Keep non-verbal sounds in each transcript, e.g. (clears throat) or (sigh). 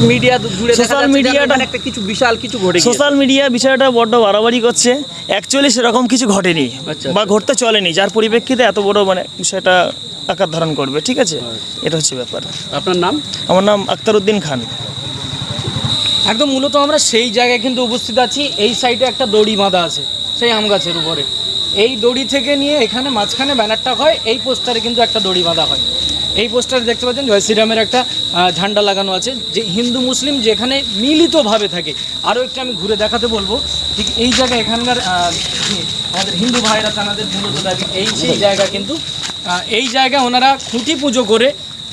Media জুড়ে media-টা- এখানে একটা কিছু বিশাল কিছু ঘটে সোশ্যাল মিডিয়া বিষয়টা বড্ড বাড়াবাড়ি করছে। অ্যাকচুয়ালি সেরকম কিছু ঘটেনি আচ্ছা, বা আচ্ছা। ঘটতে চলেনি। যার পরিপ্রেক্ষিতে এত বড় মানে বিষয়টা আকার ধারণ করবে ঠিক আছে? এটা হচ্ছে ব্যাপার। আপনার নাম? আমার নাম আক্তারউদ্দিন খান। একদম মূলত আমরা সেই জায়গায় কিন্তু উপস্থিত আছি। এই সাইডে একটা দড়ি বাঁধা আছে সেই আম গাছের উপরে। এই দড়ি থেকে নিয়ে এখানে মাঝখানে ব্যানারটা হয় এই পোস্টারে কিন্তু একটা দড়ি বাঁধা হয়। এই পোস্টারে দেখতে পাচ্ছেন জয় শ্রীরামের একটা ঝান্ডা লাগানো আছে যে হিন্দু মুসলিম যেখানে মিলিতভাবে থাকে। আরও একটু আমি ঘুরে দেখাতে বলব ঠিক এই জায়গায় এখানকার আমাদের হিন্দু ভাইরা তাদের মূলত দাবি এই সেই জায়গা কিন্তু এই জায়গা ওনারা খুঁটি পুজো করে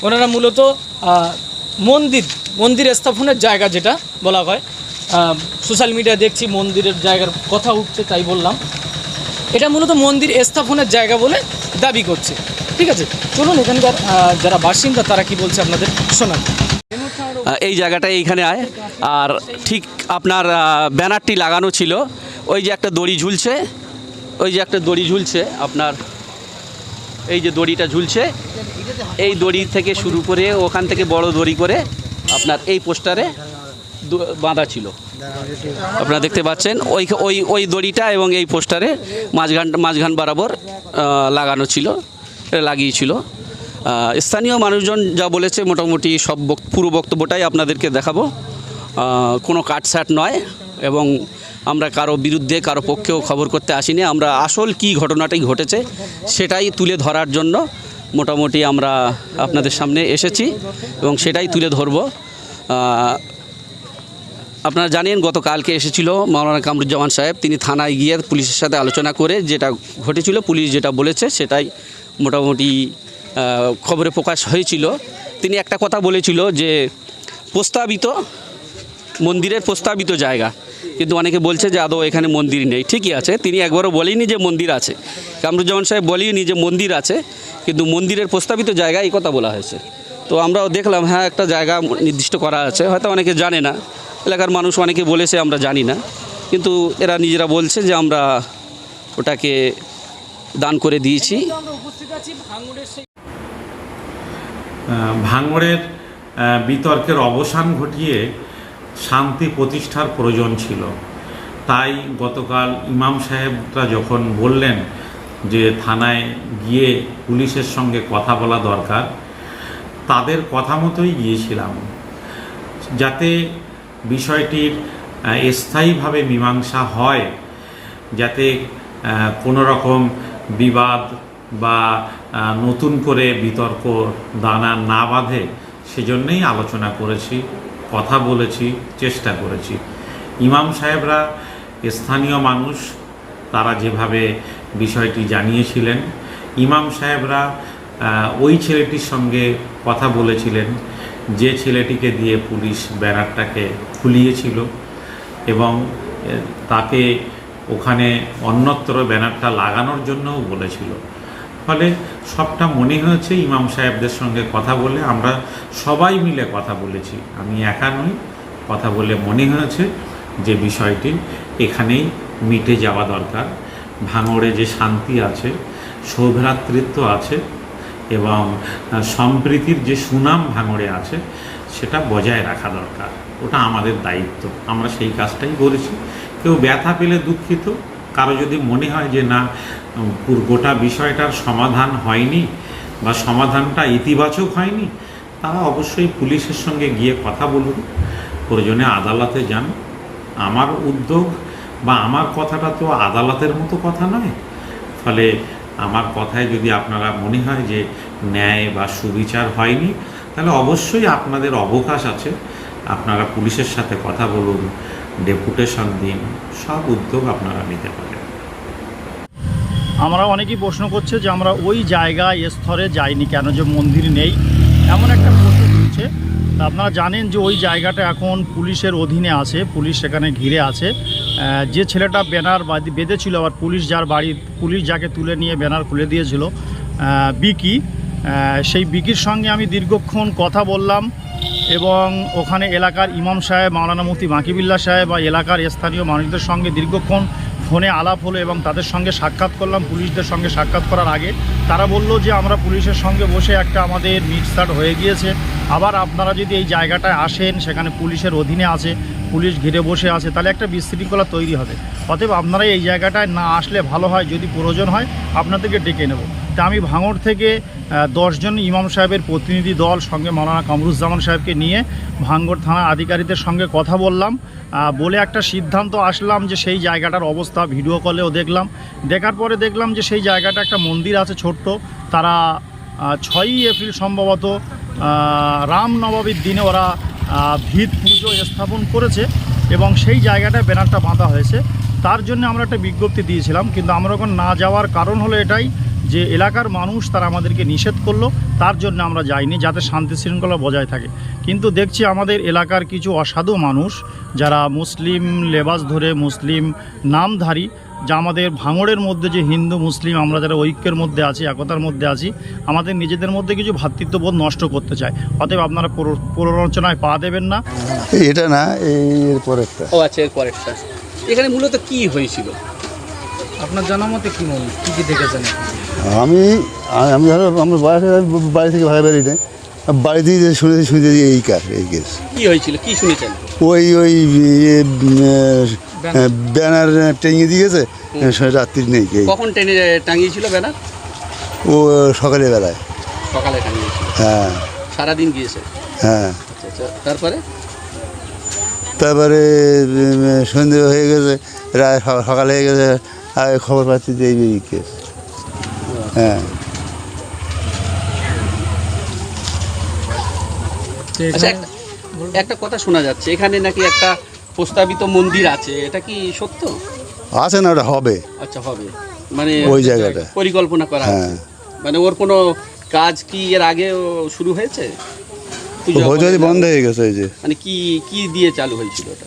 ওনারা মূলত মন্দির মন্দির স্থাপনের জায়গা যেটা বলা হয় সোশ্যাল মিডিয়া দেখছি মন্দিরের জায়গার কথা উঠছে তাই বললাম। এটা মূলত মন্দির স্থাপনের জায়গা বলে দাবি করছে। ঠিক আছে, চলুন এখানকার যারা বাসিন্দা, তারা কি বলছে আপনাদের? শোনান। এই জায়গাটা এইখানে আয়। আর ঠিক আপনার ব্যানারটি লাগানো ছিল। ওই যে একটা দড়ি ঝুলছে। ওই যে একটা দড়ি ঝুলছে আপনার। এই যে দড়িটা ঝুলছে। এই দড়ি থেকে শুরু করে ওখান থেকে বড় দড়ি করে আপনার এই পোস্টারে বাঁধা ছিল। আপনারা দেখতে পাচ্ছেন, ওই ওই ওই দড়িটা এবং এই পোস্টারে মাঝখান মাঝখান বরাবর লাগানো ছিল। লাগিয়েছিল। স্থানীয় মানুষজন যা বলেছে মোটামুটি সব পুরো বক্তব্যটাই আপনাদেরকে দেখাবো। কোনো কাটসাট নয় এবং আমরা কারও বিরুদ্ধে, কারও পক্ষেও খবর করতে আসিনি। আমরা আসল কি ঘটনাটাই ঘটেছে সেটাই তুলে ধরার জন্য মোটামুটি আমরা আপনাদের সামনে এসেছি এবং সেটাই তুলে ধরবো। আপনারা জানেন, গতকালকে এসেছিল মাওলানা কামরুজ্জামান সাহেব। তিনি থানায় গিয়ে পুলিশের সাথে আলোচনা করে যেটা ঘটেছিল, পুলিশ যেটা বলেছে সেটাই মোটামুটি খবরে প্রকাশ হয়েছিল। তিনি একটা কথা বলেছিল যে, প্রস্তাবিত, মন্দিরের প্রস্তাবিত জায়গা। কিন্তু অনেকে বলছে যে, আদৌ এখানে মন্দির নেই। ঠিকই আছে, তিনি একবারও বলেনি যে মন্দির আছে। কামরুজ্জামান সাহেব বলেনি যে মন্দির আছে, কিন্তু মন্দিরের প্রস্তাবিত জায়গা এই কথা বলা হয়েছে। তো আমরাও দেখলাম হ্যাঁ একটা জায়গা নির্দিষ্ট করা আছে। হয়তো অনেকে জানে না, এলাকার মানুষ অনেকে বলেছে, আমরা জানি না। কিন্তু এরা নিজেরা বলছে যে, আমরা ওটাকে দান করে দিয়েছি। ভাঙড়ের বিতর্কের অবসান ঘটিয়ে শান্তি প্রতিষ্ঠার প্রয়োজন ছিল। তাই গতকাল ইমাম সাহেবরা যখন বললেন যে থানায় গিয়ে পুলিশের সঙ্গে কথা বলা দরকার তাদের কথা মতোই গিয়েছিলাম। যাতে বিষয়টির স্থায়ীভাবে মীমাংসা হয় যাতে কোনো রকম বিবাদ বা নতুন করে বিতর্ক, দানা না বাঁধে, সেজন্যই আলোচনা করেছি, কথা বলেছি, চেষ্টা করেছি। ইমাম সাহেবরা স্থানীয় মানুষ, তারা যেভাবে বিষয়টি জানিয়েছিলেন, ইমাম সাহেবরা ওই ছেলেটির সঙ্গে কথা বলেছিলেন, যে ছেলেটিকে দিয়ে পুলিশ ব্যানারটাকে খুলিয়েছিল এবং তাকে ওখানে অন্যত্র ব্যানারটা লাগানোর জন্যও বলেছিল। ফলে সবটা মনে হয়েছে ইমাম সাহেবদের সঙ্গে কথা বলে আমরা সবাই মিলে কথা বলেছি। আমি একা নই, কথা বলে মনে হয়েছে যে বিষয়টি এখানেই মিটে যাওয়া দরকার। ভাঙড়ে যে শান্তি আছে সৌভ্রাতৃত্ব আছে এবং সম্প্রীতির যে সুনাম ভাঙড়ে আছে, সেটা বজায় রাখা দরকার। ওটা আমাদের দায়িত্ব। আমরা সেই কাজটাই করেছি। কেউ ব্যথা পেলে দুঃখিত। কারও যদি মনে হয় যে, না গোটা বিষয়টার সমাধান হয়নি বা সমাধানটা ইতিবাচক হয়নি, তারা অবশ্যই পুলিশের সঙ্গে গিয়ে কথা বলুন। প্রয়োজনে আদালতে যান। আমার উদ্যোগ বা আমার কথাটা তো আদালতের মতো কথা নয়। ফলে আমার কথায় যদি আপনারা মনে হয় যে, ন্যায় বা সুবিচার হয়নি, তাহলে অবশ্যই আপনাদের অবকাশ আছে। আপনারা পুলিশের সাথে কথা বলুন। ডেপুটেশন দিন, সব উদ্যোগ আপনারা নিতে পারেন। আমরা অনেকেই প্রশ্ন করছে যে আমরা ওই জায়গায় স্তরে যাইনি কেন যে মন্দির নেই? এমন একটা প্রশ্ন তুলছে। আপনারা জানেন যে ওই জায়গাটা এখন পুলিশের অধীনে আছে, পুলিশ সেখানে ঘিরে আছে। যে ছেলেটা ব্যানার বাঁধি- বেঁধেছিল, আবার পুলিশ যার বাড়ির পুলিশ যাকে তুলে নিয়ে ব্যানার খুলে দিয়েছিল বিকি। সেই বিকির সঙ্গে আমি দীর্ঘক্ষণ কথা বললাম। এবং ওখানে এলাকার ইমাম সাহেব, মাওলানা মুফতি মাকিবিল্লা সাহেব বা এলাকার স্থানীয় মানুষদের সঙ্গে দীর্ঘক্ষণ ফোনে আলাপ হলো এবং তাদের সঙ্গে সাক্ষাৎ করলাম, পুলিশদের সঙ্গে সাক্ষাৎ করার আগে। তারা বলল যে, আমরা পুলিশের সঙ্গে বসে একটা আমাদের মিটস্টার্ট হয়ে গিয়েছে। আবার আপনারা যদি এই জায়গাটায় আসেন, সেখানে পুলিশের অধীনে আছে, পুলিশ ঘিরে বসে আছে, তাহলে একটা বিশৃঙ্খলা তৈরি হবে। অতএব আপনারা এই জায়গাটায় না আসলে ভালো হয়, যদি প্রয়োজন হয়, আপনাদেরকে ডেকে নেব। তা আমি ভাঙড় থেকে দশজন ইমাম সাহেবের প্রতিনিধি দল সঙ্গে মৌলানা কামরুজ্জামান সাহেবকে নিয়ে ভাঙ্গর থানা আধিকারিকদের সঙ্গে কথা বললাম। বলে একটা সিদ্ধান্ত আসলাম যে সেই জায়গাটার অবস্থা, ভিডিও কলেও দেখলাম। দেখার পরে দেখলাম যে সেই জায়গাটা একটা মন্দির আছে ছোট্ট। তারা ছয়ই এপ্রিল সম্ভবত রামনবমীর দিনে ওরা ভিত পুজো স্থাপন করেছে এবং সেই জায়গাটায় ব্যানারটা বাঁধা হয়েছে। তার জন্য আমরা একটা বিজ্ঞপ্তি দিয়েছিলাম, কিন্তু আমরা ওখানে না যাওয়ার কারণ হলো এটাই যে এলাকার মানুষ তারা আমাদেরকে নিষেধ করল তার জন্য আমরা যাইনি যাতে শান্তি শৃঙ্খলা বজায় থাকে। কিন্তু দেখছি আমাদের এলাকার কিছু অসাধু মানুষ যারা মুসলিম লেবাস ধরে মুসলিম নামধারী যা আমাদের ভাঙড়ের মধ্যে যে হিন্দু মুসলিম আমরা যারা ঐক্যের মধ্যে আছি একতার মধ্যে আছি আমাদের নিজেদের মধ্যে কিছু ভ্রাতৃত্ববোধ নষ্ট করতে চায়। অতএব আপনারা প্ররো- প্ররোচনায় পা দেবেন না। এটা না এই এর পরেরটা। ও আচ্ছা এর পরেরটা। এখানে মূলত কি হয়েছিল? আপনার জানা মতে কি মনে কি কি দেখেছেন আমি আমি ধরো আমার বাড়ি বাড়ি থেকে ভাই বাড়ি নেই বাড়িতে শুনেছি শুনেছি যে এই কাজ এই কেস কি হয়েছিল? কি শুনেছেন? ওই ওই ব্যানার। টেঙে দিয়েছে রাত্রি নেই। কখন ট্রেনে টাঙিয়েছিল ব্যানার? ও সকালে বেলায়। সকালে টাঙিয়েছিল। হ্যাঁ। সারাদিন গিয়েছে? হ্যাঁ। আচ্ছা আচ্ছা তারপরে? তারপরে সন্ধে হয়ে গেছে রায় সকালে হয়ে গেছে খবর পাচ্ছি যে এই এই কেস। হ্যাঁ। আচ্ছা একটা- একটা কথা শোনা যাচ্ছে এখানে নাকি একটা প্রস্তাবিত মন্দির আছে এটা কি সত্য? আছে না ওটা হবে। আচ্ছা হবে। মানে ওই জায়গাটা। পরিকল্পনা করা হ্যাঁ। আছে মানে ওর কোনো কাজ কি এর আগে শুরু হয়েছে? পুজো বন্ধ হয়ে গেছে এই যে। মানে কি কি দিয়ে চালু হয়েছিল ওটা?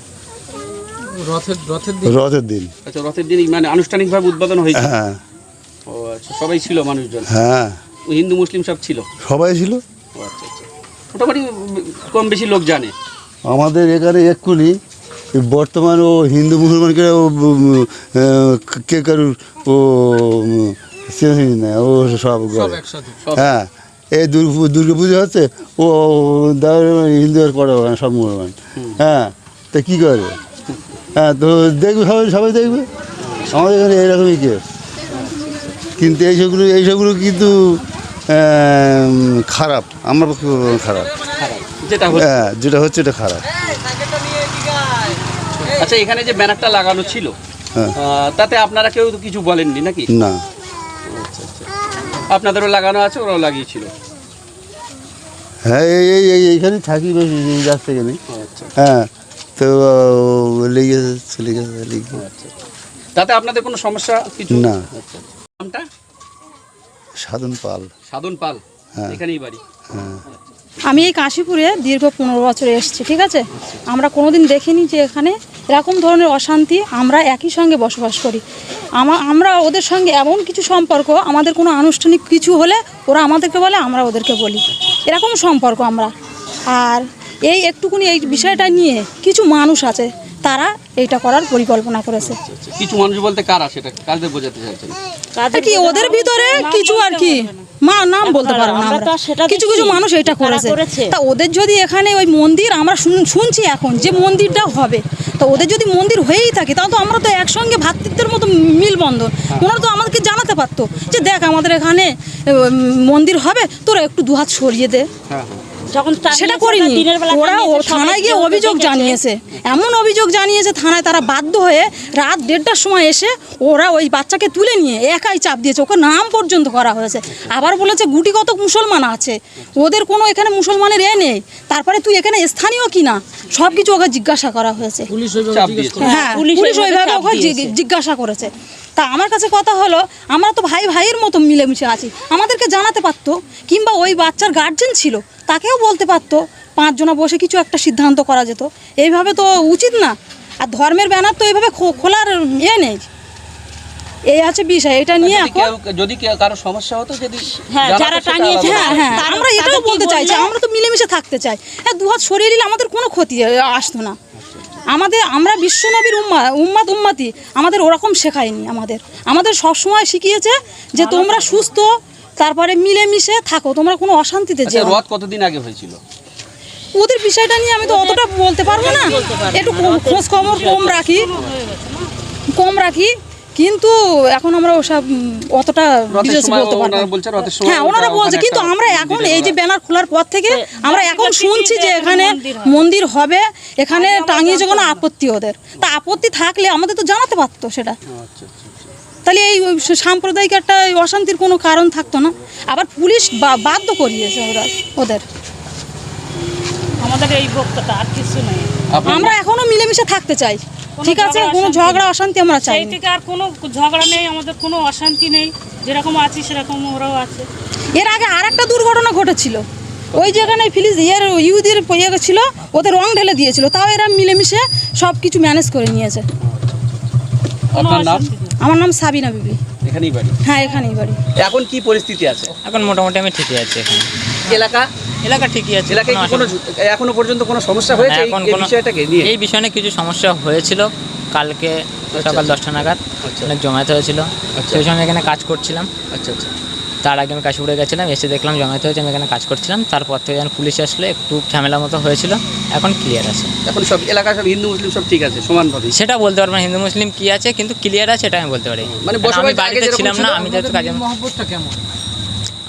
রথের রথের দিন? রথের দিন। আচ্ছা রথের দিন মানে আনুষ্ঠানিকভাবে উদ্বোধন হয়েছে? হ্যাঁ। ও আচ্ছা সবাই ছিল মানুষজন? হ্যাঁ। ও হিন্দু মুসলিম সব ছিল? সবাই ছিল। ও আচ্ছা আচ্ছা। মোটামুটি কম বেশি লোক জানে? আমাদের এখানে এক্ষুনি বর্তমান ও হিন্দু মুসলমানকে ও কে কারুর ও নেই। ও সব সব করে একসাথে। সব। হ্যাঁ। এই দুর্গা পুজো হচ্ছে ও হিন্দু আর করে সব মুসলমান। হ্যাঁ। তা কী করে? হ্যাঁ তো দেখবে সবাই সবাই দেখবে। আমাদের এখানে এরকমই কেস। কিন্তু এইসবগুলো এইসবগুলো কিন্তু খারাপ। আমার পক্ষে খারাপ খারাপ। যেটা হ্যাঁ যেটা হচ্ছে এটা খারাপ। আচ্ছা এখানে যে ব্যানারটা লাগানো ছিল হ্যাঁ। তাতে আপনারা কেউ কিছু বলেননি নাকি? না। আচ্ছা আচ্ছা। আপনাদেরও লাগানো আছে ওরাও লাগিয়েছিল। হ্যাঁ এই এই এই এইখানেই থাকি বেশি এই রাস্তা এখানে আচ্ছা। হ্যাঁ। তো লেগে চলে গেছে লেগে তাতে আপনাদের কোনো সমস্যা কিছু? না। নামটা? সাধন পাল। সাধন পাল। হ্যাঁ। এখানেই বাড়ি। হ্যাঁ। আমি এই কাশীপুরে দীর্ঘ পনেরো বছর এসেছি ঠিক আছে? আমরা কোনোদিন দেখিনি যে এখানে এরকম ধরনের অশান্তি আমরা একই সঙ্গে বসবাস করি। আমা- আমরা ওদের সঙ্গে এমন কিছু সম্পর্ক আমাদের কোনো আনুষ্ঠানিক কিছু হলে ওরা আমাদেরকে বলে আমরা ওদেরকে বলি। এরকম সম্পর্ক আমরা। আর এই একটুকুনি এই বিষয়টা নিয়ে কিছু মানুষ আছে তারা এইটা করার পরিকল্পনা করেছে। কিছু মানুষ বলতে কারা সেটা কাদের বোঝাতে চাইছেন? আর কি ওদের ভিতরে কিছু আর কি মা নাম বলতে পারব না আমরা তো আমরা। আর সেটা কিছু কিছু মানুষ এটা করেছে? তা ওদের যদি এখানে ওই মন্দির আমরা শুন- শুনছি এখন যে মন্দিরটা হবে তো ওদের যদি মন্দির হয়েই থাকে তাহলে তো আমরা তো একসঙ্গে ভ্রাতৃত্বের মতো মিলবন্ধন ওনারা তো আমাদেরকে জানাতে পারতো যে দেখ আমাদের এখানে মন্দির হবে তোরা একটু দুহাত সরিয়ে দে। যখন সেটা করিনি। ওরা ও থানায় গিয়ে অভিযোগ জানিয়েছে। এমন অভিযোগ জানিয়েছে থানায়। তারা বাধ্য হয়ে রাত দেড়টার সময় এসে ওরা ওই বাচ্চাকে তুলে নিয়ে একাই চাপ দিয়েছে। ওকে নাম পর্যন্ত করা হয়েছে। আবার বলেছে গুটি কত মুসলমান আছে। ওদের কোনো এখানে মুসলমানের এ নেই। তারপরে তুই এখানে স্থানীয় কিনা? সব কিছু ওকে জিজ্ঞাসা করা হয়েছে। করে। হ্যাঁ পুলিশ পুলিশ ওইভাবে ওইভাবে ওকে জিজ্ঞাসা করেছে। তা আমার কাছে কথা হলো আমরা তো ভাই ভাইয়ের মতো মিলেমিশে আছি। আমাদেরকে জানাতে পারতো কিংবা ওই বাচ্চার গার্জেন ছিল। তাকেও বলতে পারতো পাঁচজনা বসে কিছু একটা সিদ্ধান্ত করা যেত। এইভাবে তো উচিত না। আর ধর্মের ব্যানার তো এইভাবে খোলার ইয়ে নেই। এই আছে বিষয় এটা নিয়ে যদি এখন যদি কারও সমস্যা হতো যদি হ্যাঁ, যারা আলাদা হ্যাঁ হ্যাঁ আমরা এটাও বলতে চাইছি বললে? আমরা তো মিলেমিশে থাকতে চাই। হ্যাঁ দু হাত সরিয়ে নিলে আমাদের কোনো ক্ষতি আসতো না। আমাদের আমরা বিশ্বনবীর উম্মা উম্মাদ উম্মাতি আমাদের ওরকম শেখায়নি আমাদের। আমাদের সবসময় শিখিয়েছে যে তোমরা সুস্থ তারপরে মিলেমিশে থাকো তোমরা কোনো অশান্তিতে আচ্ছা যেও না। রথ কতদিন আগে হয়েছিল? ওদের বিষয়টা নিয়ে আমি তো অতটা বলতে পারব না। একটু খোঁজ খবর কম রাখি। কম রাখি কিন্তু এখন আমরা ওসব উম, অতটা রথের বিশেষ সময় বলতে পারব না। বলছে রথের সময় হ্যাঁ ওনারা ওটা বলছে কিন্তু একটা আমরা এখন মন্দিরে এই যে ব্যানার খোলার পর থেকে আমরা এখন শুনছি যে এখানে মন্দির হবে। এখানে টাঙিয়েছে কোনো আপত্তি ওদের। তা আপত্তি থাকলে আমাদের তো জানাতে পারতো সেটা। আচ্ছা, তাহলে এই ওই সাম্প্রদায়িক একটা অশান্তির কোনো কারণ থাকতো না। আবার পুলিশ বা- বাধ্য করিয়েছে ওরা ওদের। আমাদের এই বক্তব্য আর কিছু নেই। আমরা এখনও মিলেমিশে থাকতে চাই। ঠিক আছে? কোনো ঝগড়া অশান্তি আমরা চাই থেকে আর কোনো ঝগড়া নেই আমাদের কোনো অশান্তি নেই। যেরকম আছি সেরকম ওরাও আছে। এর আগে আর একটা দুর্ঘটনা ঘটেছিল। ওই যেখানে ফিলিস এর ইউদের ইয়ে ছিল ওদের রং ঢেলে দিয়েছিল। তাও এরা মিলেমিশে সব কিছু ম্যানেজ করে নিয়েছে। আপনার নাম। আমার নাম সাবিনা বিবি। এখানেই বাড়ি? হ্যাঁ এখানেই বাড়ি। এখন কি পরিস্থিতি আছে? এখন মোটামুটি আমি ঠিকই আছি এখানে। এলাকা? এলাকা ঠিকই আছে এলাকায় কি কোনো এখনও পর্যন্ত কোনো সমস্যা হয়েছে এই- এখন এই কোনো বিষয়টাকে নিয়ে? এই বিষয়ে নিয়ে কিছু সমস্যা হয়েছিল। কালকে সকাল দশটা নাগাদ আচ্ছা। অনেক জমায়েত হয়েছিল। আচ্ছা। সেই সময় এখানে কাজ করছিলাম। আচ্ছা আচ্ছা। তার আগে আমি কাশিপুরে গেছিলাম এসে দেখলাম জমায়েত হয়েছে আমি এখানে কাজ করছিলাম। তারপর থেকে যখন পুলিশ আসলো একটু ঝামেলা মতো হয়েছিল এখন ক্লিয়ার আছে। এখন সব এলাকা সব হিন্দু মুসলিম সব ঠিক আছে সমানভাবে সেটা বলতে পারব না হিন্দু মুসলিম কি আছে কিন্তু ক্লিয়ার আছে এটা আমি বলতে পারি। মানে আমি বাড়িতে ছিলাম না আমি যেহেতু কাজে কেমন?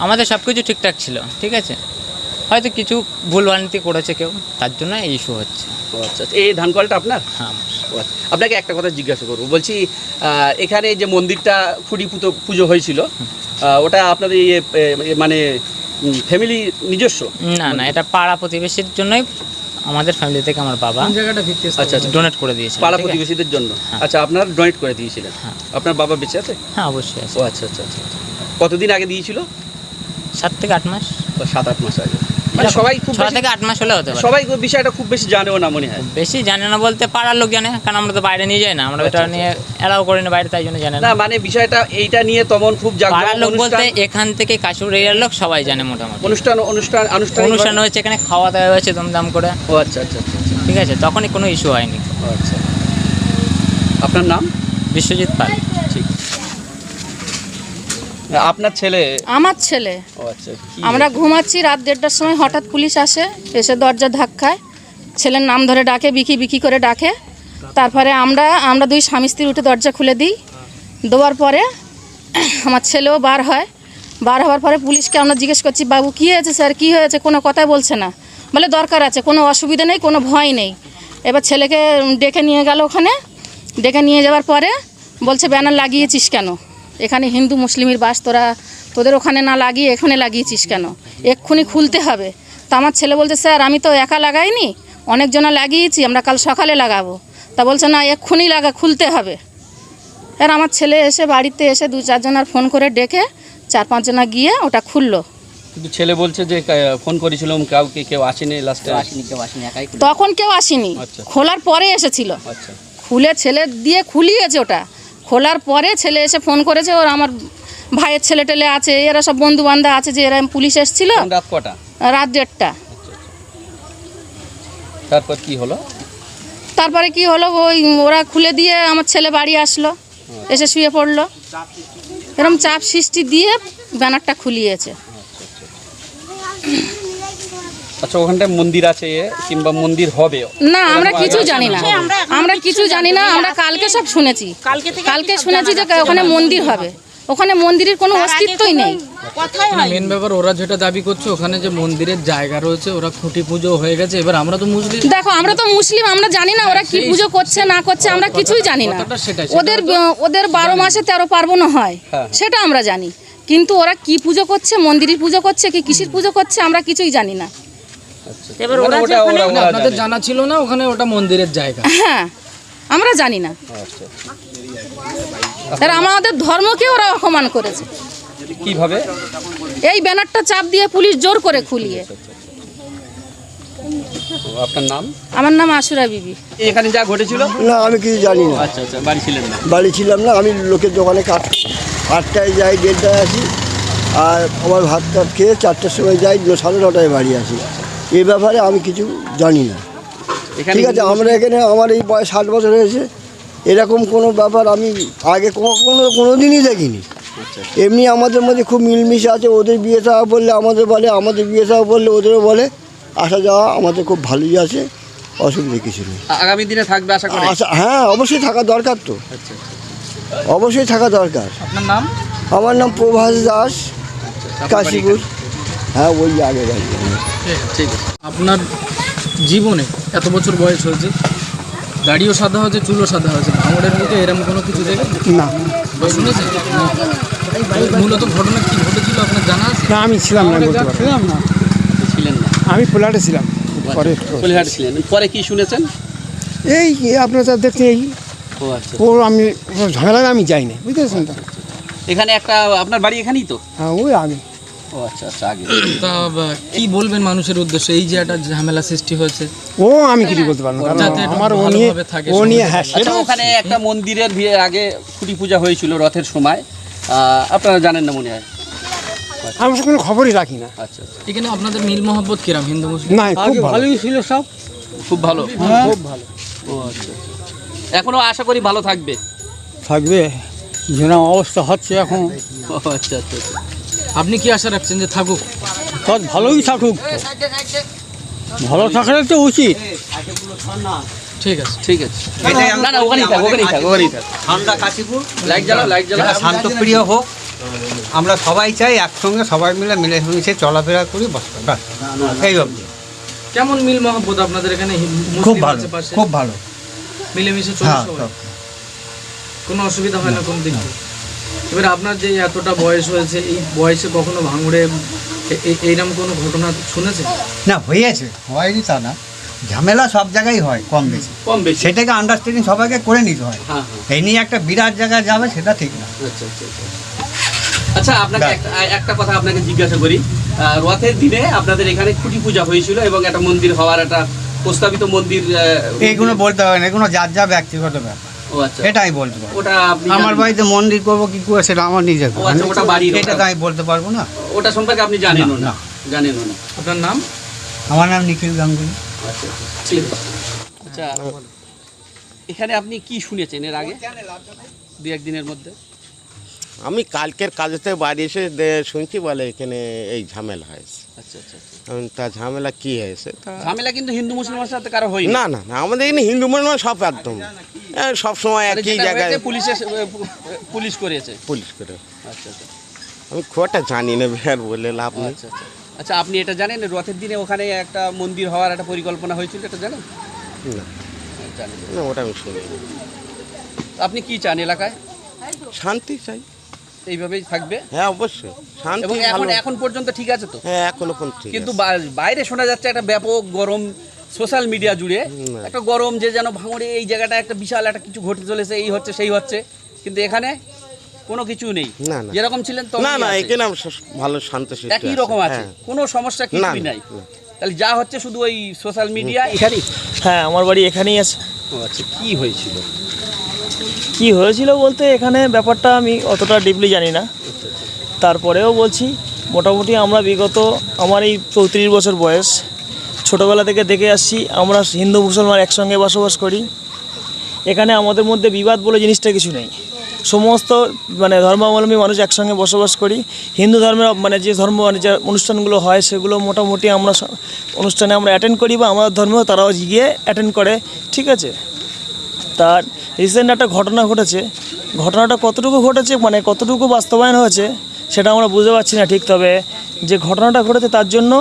আমাদের সব কিছু ঠিকঠাক ছিল ঠিক আছে? হয়তো কিছু ভুল ভ্রান্তি করেছে কেউ তার জন্য এই ইস্যু হচ্ছে। আচ্ছা আচ্ছা। এই ধান কলটা আপনার? হ্যাঁ। আপনাকে একটা কথা জিজ্ঞাসা করব। বলছি এখানে যে মন্দিরটা খুঁড়ি পুতো পুজো হয়েছিল ওটা আপনাদের ইয়ে মানে ফ্যামিলি নিজস্ব? না না এটা পাড়া প্রতিবেশীর জন্যই আমাদের ফ্যামিলি থেকে আমার বাবা জায়গাটা ভিত্তি আচ্ছা আচ্ছা ডোনেট করে দিয়েছে পাড়া প্রতিবেশীদের জন্য? আচ্ছা আপনারা ডোনেট করে দিয়েছিলেন? হ্যাঁ। আপনার বাবা বেঁচে আছে? হ্যাঁ অবশ্যই আছে। ও আচ্ছা আচ্ছা আচ্ছা আচ্ছা। কতদিন আগে দিয়েছিল? সাত থেকে আট মাস। সাত আট মাস আগে। মানে সবাই খুব ছ থেকে আট মাস হলে হতে পারে। সবাই বিষয়টা খুব বেশি জানেও না মনে হয়। বেশি জানে না বলতে পাড়ার লোক জানে কারণ আমরা তো বাইরে নিয়ে যাই না। আমরা এটা নিয়ে এলাও করি না বাইরে তাই জন্য জানে না। মানে বিষয়টা এইটা নিয়ে তেমন খুব পাড়ার লোক বলতে এখান থেকে কাশুর এরিয়ার লোক সবাই জানে মোটামুটি। অনুষ্ঠান অনুষ্ঠান অনুষ্ঠান অনুষ্ঠান হয়েছে এখানে খাওয়া দাওয়া হয়েছে দমদম করে। ও আচ্ছা আচ্ছা আচ্ছা আচ্ছা। ঠিক আছে তখনই কোনো ইস্যু হয়নি। আচ্ছা। আপনার নাম? বিশ্বজিৎ পাল। আপনার ছেলে? আমার ছেলে। আচ্ছা আমরা ঘুমাচ্ছি রাত দেড়টার সময় হঠাৎ পুলিশ আসে এসে দরজা ধাক্কায়। ছেলের নাম ধরে ডাকে বিকি বিকি করে ডাকে। তারপরে আমরা আমরা দুই স্বামী স্ত্রী উঠে দরজা খুলে দিই। দেওয়ার পরে আমার ছেলেও বার হয়। বার হওয়ার পরে পুলিশকে আমরা জিজ্ঞেস করছি বাবু কী হয়েছে স্যার? কী হয়েছে? কোনো কথাই বলছে না। বলে দরকার আছে কোনো অসুবিধা নেই কোনো ভয় নেই। এবার ছেলেকে ডেকে নিয়ে গেল ওখানে। ডেকে নিয়ে যাওয়ার পরে বলছে ব্যানার লাগিয়েছিস কেন? এখানে হিন্দু মুসলিমের বাস তোরা তোদের ওখানে না লাগিয়ে এখানে লাগিয়েছিস কেন? এক্ষুনি খুলতে হবে। তা আমার ছেলে বলছে স্যার আমি তো একা লাগাইনি অনেকজনা লাগিয়েছি আমরা কাল সকালে লাগাবো। তা বলছে না এক্ষুনি লাগা খুলতে হবে। আর আমার ছেলে এসে বাড়িতে এসে দু চারজনার ফোন করে ডেকে চার পাঁচজনা গিয়ে ওটা খুললো। কিন্তু ছেলে বলছে যে ফোন করেছিলাম কাউকে কেউ আসেনি লাস্টে আসেনি কেউ আসেনি একাই তখন কেউ আসেনি। আচ্ছা। খোলার পরে এসেছিল। আচ্ছা। খুলে ছেলে দিয়ে খুলিয়েছে ওটা। খোলার পরে ছেলে এসে ফোন করেছে ওর আমার ভাইয়ের ছেলে টেলে আছে এরা সব বন্ধু বান্ধব আছে যে এরা পুলিশ এসেছিল। রাত কটা? রাত দেড়টা। তারপর কি হলো? তারপরে কি হলো ওই ওরা খুলে দিয়ে আমার ছেলে বাড়ি আসলো এসে শুয়ে পড়ল। এরকম চাপ সৃষ্টি দিয়ে ব্যানারটা খুলিয়েছে। আচ্ছা ওখানটায় মন্দির আছে কিংবা মন্দির হবে না আমরা কিছু জানি না। আমরা কিছু জানি না আমরা কালকে সব শুনেছি। কালকে কালকে শুনেছি যে ওখানে মন্দির হবে। ওখানে মন্দিরের কোনো অস্তিত্বই নেই। কথাই মেন ব্যাপার ওরা যেটা দাবি করছে ওখানে যে মন্দিরের জায়গা রয়েছে ওরা খুঁটি পুজো হয়ে গেছে। এবার আমরা তো মুসলিম। দেখো আমরা তো মুসলিম আমরা জানি না ওরা কি পুজো করছে না করছে আমরা কিছুই জানি না। ওদের ওদের বারো মাসে তেরো পার্বণ হয়। সেটা আমরা জানি। কিন্তু ওরা কি পুজো করছে মন্দিরের পুজো করছে কি কিসির পুজো করছে আমরা কিছুই জানি না। এবার ওরা যে আপনাদের জানা। ছিল না ওখানে ওটা মন্দিরের জায়গা। হ্যাঁ আমরা জানি না। আচ্ছা। তারা আমাদের ধর্মকে ওরা অপমান করেছে। কীভাবে? এই ব্যানারটা চাপ দিয়ে পুলিশ জোর করে খুলিয়ে। আপনার নাম? আমার নাম আশুরা বিবি। এখানে যা ঘটেছিল? না আমি কিছু জানি না। আচ্ছা আচ্ছা বাড়ি ছিলেন না। বাড়ি ছিলাম না আমি লোকের দোকানে কাজ আটটায় যাই দেড়টায় আসি আর আমার ভাত টাত খেয়ে চারটার সময় যাই সাড়ে নটায় বাড়ি আসি। এ ব্যাপারে আমি কিছু জানি না। ঠিক আছে আমরা এখানে আমার এই বয়স ষাট বছর হয়েছে এরকম কোনো ব্যাপার আমি আগে কখনো কোনো দিনই দেখিনি। আচ্ছা। এমনি আমাদের মধ্যে খুব মিলমিশে আছে ওদের বিয়ে সাহা বললে আমাদের বলে আমাদের বিয়ে সাহা বললে ওদেরও বলে আসা যাওয়া আমাদের খুব ভালোই আছে অসুবিধা কিছু নেই। আগামী দিনে থাকবে আশা করি? আচ্ছা হ্যাঁ অবশ্যই থাকা দরকার তো। আচ্ছা অবশ্যই থাকা দরকার। আপনার নাম? আমার নাম প্রভাস দাস কাশীপুর। হ্যাঁ ওই আগে বাড়ি ঠিক আছে। আপনার জীবনে এত বছর বয়স হয়েছে দাড়িও সাদা হয়েছে চুলও সাদা হয়েছে ভাঙড়ের মুখে এরকম কোনো কিছু দেখে না। শুনেছেন? মূলত ঘটনা কি ঘটেছিল আপনার জানা আছে? না আমি ছিলাম না বলতে ছিলাম না। ছিলেন না। আমি ফ্ল্যাটে ছিলাম পরে ফুলহাট ছিলেন। পরে কি শুনেছেন? এই আপনার যা দেখতে এই। ও আচ্ছা। ও আমি ও ঝামেলায় আমি যাইনি বুঝতেছেন তো? এখানে একটা আপনার বাড়ি এখানেই তো? হ্যাঁ ওই আমি ও আচ্ছা আচ্ছা আগে (clears throat) তা কি বলবেন মানুষের উদ্দেশ্যে? এই যে একটা ঝামেলা সৃষ্টি হয়েছে। ও আমি কিছু বলতে পারব না যাতে আমার ও নিয়ে ও নিয়ে হ্যাঁ আচ্ছা সেটা ওখানে একটা মন্দিরের আগে খুঁটি পূজা হয়েছিল রথের সময়। আহ, আপনারা জানেন না মনে হয়? আমি কোনো খবরই রাখি না। আচ্ছা আচ্ছা। এখানে আপনাদের মিল মহব্বত কিরাম হিন্দু মুসলিম? না খুব ভালোই ছিল সব। খুব ভালো? খুব ভালো। ও আচ্ছা এখনও আশা করি ভালো থাকবে। থাকবে। অবস্থা হচ্ছে এখন। আচ্ছা আচ্ছা আচ্ছা। আপনি কি আশা রাখছেন যে থাকুক? সব ভালোই থাকুক। ভালো থাকলে তো উচিত। ঠিক আছে। ঠিক আছে। না না ওখানেই থাক ওখানেই থাক ওখানেই থাক। আমরা কাশীপুর। লাইট জ্বালাও লাইট জ্বালাও। শান্তপ্রিয় হোক আমরা সবাই চাই একসঙ্গে সবাই মিলে মিলেমিশে চলাফেরা করি বাস এই অবধি কেমন মিল মহব্বত আপনাদের এখানে হিন্দু- খুব ভালো খুব ভালো। মিলেমিশে চলে হ্যাঁ। কোনো অসুবিধা হয় না কোনো দিক থেকে এবার আপনার যে এতটা বয়স হয়েছে এই বয়সে কখনো ভাঙড়ে এইরকম কোনো ঘটনা শুনেছেন? না হয়েছে হয়নি তা না। ঝামেলা সব জায়গায় হয় কম বেশি। কম বেশি। সেটাকে আন্ডারস্ট্যান্ডিং সবাইকে করে নিতে হয়। হ্যাঁ হ্যাঁ। এই নিয়ে একটা বিরাট জায়গায় যাবে সেটা ঠিক না। আচ্ছা আচ্ছা আচ্ছা। আচ্ছা আপনাকে একটা একটা কথা আপনাকে জিজ্ঞাসা করি। রথের দিনে আপনাদের এখানে খুঁটি পূজা হয়েছিল এবং একটা মন্দির হওয়ার একটা প্রস্তাবিত মন্দির আহ, এইগুলো বলতে হবে না এগুলো যার যা ব্যক্তিগত ব্যাপার। ও আচ্ছা। এটা আমি বলতে পারব। ওটা আমার বাড়িতে মন্দির করব কি করে সেটা আমার নিজের আচ্ছা, ওটা বাড়ির, এটা তো ওটা- আমি বলতে পারব না? ওটা সম্পর্কে আপনি জানেনও না। না, জানেনও না। আপনার নাম? আমার নাম নিখিল গাঙ্গুলি। আচ্ছা আচ্ছা, আচ্ছা এখানে আপনি কি শুনেছেন এর আগে? দু একদিনের মধ্যে? আমি কালকের কাজেতে বাড়ি এসে শুনছি বলে এখানে এই ঝামেলা হয়েছে। আচ্ছা আচ্ছা। তা ঝামেলা কি হয়েছে ঝামেলা কিন্তু হিন্দু মুসলমানের সাথে কারও হয়নি। না না না আমাদের এখানে হিন্দু মুসলমান সব একদম। সব সময় একই জায়গায় পুলিশে পুলিশ করেছে। পুলিশ করে। আচ্ছা আচ্ছা। আমি খুব একটা জানি না আর বলে লাভ নেই। আচ্ছা আচ্ছা। আচ্ছা আপনি এটা জানেন রথের দিনে ওখানে একটা মন্দির হওয়ার একটা পরিকল্পনা হয়েছিল এটা জানেন? না। জানেন। না ওটা আমি শুনি আপনি কি চান এলাকায়? শান্তি চাই। এইভাবেই থাকবে। হ্যাঁ অবশ্যই। শান্তি এবং এখন ভালো। এখন পর্যন্ত ঠিক আছে তো? হ্যাঁ এখনও কোন ঠিক কিন্তু। বা- বাইরে শোনা যাচ্ছে একটা ব্যাপক গরম সোশ্যাল মিডিয়া জুড়ে। একটা গরম যে যেন ভাঙড়ে এই জায়গাটা একটা বিশাল একটা কিছু ঘটে চলেছে এই হচ্ছে সেই হচ্ছে। কিন্তু এখানে কোনো কিছু নেই। না, না। যেরকম ছিলেন তো না না এখানে আমি ভালো শান্ত শিষ্ট একই রকম আছে। হ্যাঁ। কোনো সমস্যা কিছুই না, নাই। না। তাহলে যা হচ্ছে শুধু ওই সোশ্যাল মিডিয়া এখানেই? হ্যাঁ আমার বাড়ি এখানেই আছে। ও আচ্ছা কি হয়েছিল? কি হয়েছিল বলতে এখানে ব্যাপারটা আমি অতটা ডিপলি জানি না। তারপরেও বলছি, মোটামুটি আমরা বিগত আমার এই চৌত্রিশ বছর বয়স, ছোটোবেলা থেকে দেখে আসছি, আমরা হিন্দু মুসলমান একসঙ্গে বসবাস করি। এখানে আমাদের মধ্যে বিবাদ বলে জিনিসটা কিছু নেই। সমস্ত মানে ধর্মাবলম্বী মানুষ একসঙ্গে বসবাস করি। হিন্দু ধর্মের মানে যে ধর্ম মানে যে অনুষ্ঠানগুলো হয়, সেগুলো মোটামুটি আমরা অনুষ্ঠানে আমরা অ্যাটেন্ড করি বা আমাদের ধর্মেও তারাও গিয়ে অ্যাটেন্ড করে, ঠিক আছে? তার রিসেন্ট একটা ঘটনা ঘটেছে। ঘটনাটা কতটুকু ঘটেছে মানে কতটুকু বাস্তবায়ন হয়েছে, সেটা আমরা বুঝতে পারছি না ঠিক, তবে যে ঘটনাটা ঘটেছে তার জন্য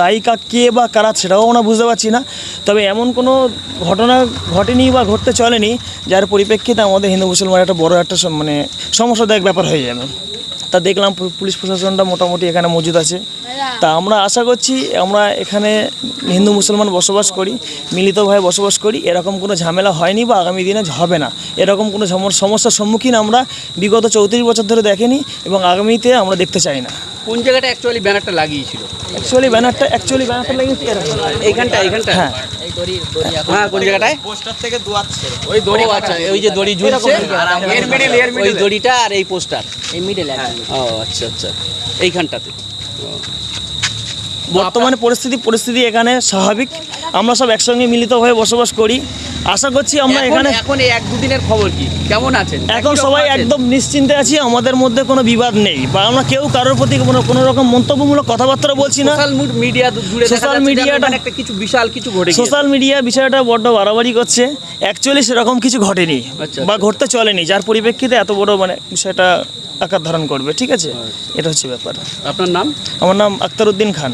দায়িকা কে বা কারা সেটাও আমরা বুঝতে পারছি না। তবে এমন কোনো ঘটনা ঘটেনি বা ঘটতে চলেনি, যার পরিপ্রেক্ষিতে আমাদের হিন্দু মুসলমান একটা বড় একটা মানে সমস্যাদায়ক ব্যাপার হয়ে যাবে। তা দেখলাম পু- পুলিশ প্রশাসনটা মোটামুটি এখানে মজুদ আছে। তা আমরা আশা করছি আমরা এখানে হিন্দু মুসলমান বসবাস করি মিলিতভাবে বসবাস করি এরকম কোনো ঝামেলা হয়নি বা আগামী দিনে হবে না। এরকম কোনো সমস্যার সম্মুখীন আমরা বিগত চৌত্রিশ বছর ধরে দেখেনি এবং আগামীতে আমরা দেখতে চাই না। কোন জায়গাটা অ্যাকচুয়ালি ব্যানারটা লাগিয়েছিল? অ্যাকচুয়ালি ব্যানারটা অ্যাকচুয়ালি ব্যানারটা এরকম এইখানটা এইখানটা? হ্যাঁ। হ্যাঁ কোন জায়গাটায়? পোস্টার থেকে দুয়াচ্ছে ওই দড়ি আচ্ছা ওই যে দড়ি ঝুলছে এর মিডিল এর ওই দড়িটা আর এই পোস্টার। এই মিডল ও আচ্ছা আচ্ছা। এইখানটাতে। বর্তমানে পরিস্থিতি পরিস্থিতি এখানে স্বাভাবিক। আমরা সব একসঙ্গে মিলিত হয়ে বসবাস করি। আশা করছি আমরা এখানে এখন এক দুদিনের খবর কি? কেমন আছেন? এখন সবাই একদম নিশ্চিন্তে আছি আমাদের মধ্যে কোনো বিবাদ নেই বা আমরা কেউ কারোর প্রতি কোনো কোনো রকম মন্তব্যমূলক কথাবার্তা বলছি না। সোশ্যাল মিডিয়া জুড়ে সোশ্যাল মিডিয়াটা- একটা কিছু বিশাল কিছু ঘটে সোশ্যাল মিডিয়া বিষয়টা বড্ড বাড়াবাড়ি করছে অ্যাকচুয়ালি সেরকম কিছু ঘটেনি আচ্ছা, বা আচ্ছা। ঘটতে চলেনি যার পরিপ্রেক্ষিতে এত বড় মানে বিষয়টা আকার ধারণ করবে ঠিক আছে? এটা হচ্ছে ব্যাপার। আপনার নাম? আমার নাম আক্তারউদ্দিন খান।